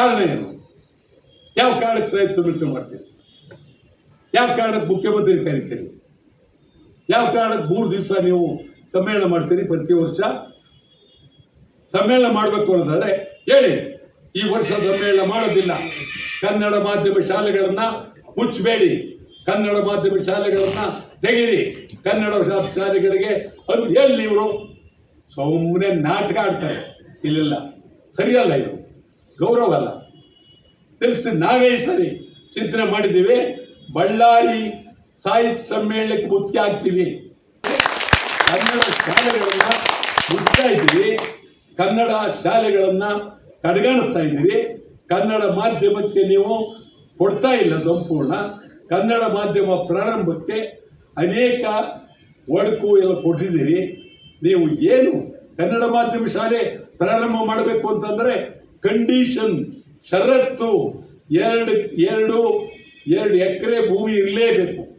ಕಾರಣ ಏನು? ಯಾವ ಕಾರಣಕ್ಕೆ ಸಾಹಿತ್ಯ ಸಮೀಕ್ಷೆ ಮಾಡ್ತೀರಿ? ಯಾವ ಕಾರಣಕ್ಕೆ ಮುಖ್ಯಮಂತ್ರಿ ಕರಿತೀರಿ? ಯಾವ ಕಾರಣಕ್ಕೆ ಮೂರು ದಿವಸ ನೀವು ಸಮ್ಮೇಳನ ಮಾಡ್ತೀರಿ ಪ್ರತಿ ವರ್ಷ? ಸಮ್ಮೇಳನ ಮಾಡಬೇಕು ಅನ್ನೋದಾದ್ರೆ ಹೇಳಿ, ಈ ವರ್ಷ ಸಮ್ಮೇಳನ ಮಾಡೋದಿಲ್ಲ. ಕನ್ನಡ ಮಾಧ್ಯಮ ಶಾಲೆಗಳನ್ನು ಮುಚ್ಚಬೇಡಿ. ಕನ್ನಡ ಮಾಧ್ಯಮ ಶಾಲೆಗಳನ್ನು ತೆಗೀರಿ. ಕನ್ನಡ ಶಾಲೆಗಳಿಗೆ ಅದು ಎಲ್ಲಿ ಇವರು? ಸುಮ್ಮನೆ ನಾಟಕ ಆಡ್ತಾರೆ. ಇಲ್ಲೆಲ್ಲ ಸರಿಯಲ್ಲ ಇದು. ಗೌರವ ಅಲ್ಲ ತಿಳಿಸ್ತೀನಿ. ನಾವೇ ಸರಿ ಚಿಂತನೆ ಮಾಡಿದ್ದೀವಿ. ಬಳ್ಳಾರಿ ಸಾಹಿತ್ಯ ಸಮ್ಮೇಳನಕ್ಕೆ ಮುಖ್ಯ ಆಗ್ತೀವಿ ಕನ್ನಡ ಶಾಲೆಗಳನ್ನ ಮುಚ್ತಾ ಇದ್ದೀವಿ. ಕನ್ನಡ ಶಾಲೆಗಳನ್ನ ಕಡೆಗಾಣಿಸ್ತಾ ಇದ್ದೀವಿ. ಕನ್ನಡ ಮಾಧ್ಯಮಕ್ಕೆ ನೀವು ಕೊಡ್ತಾ ಇಲ್ಲ ಸಂಪೂರ್ಣ. ಕನ್ನಡ ಮಾಧ್ಯಮ ಪ್ರಾರಂಭಕ್ಕೆ ಅನೇಕ ಒಡಕು ಎಲ್ಲ ಕೊಟ್ಟಿದ್ದೀರಿ. ನೀವು ಏನು ಕನ್ನಡ ಮಾಧ್ಯಮ ಶಾಲೆ ಪ್ರಾರಂಭ ಮಾಡಬೇಕು ಅಂತಂದರೆ ಕಂಡೀಷನ್ ಷರತ್ತು ಎರಡು ಎರಡು ಎರಡು ಎಕರೆ ಭೂಮಿ ಇರಲೇಬೇಕು.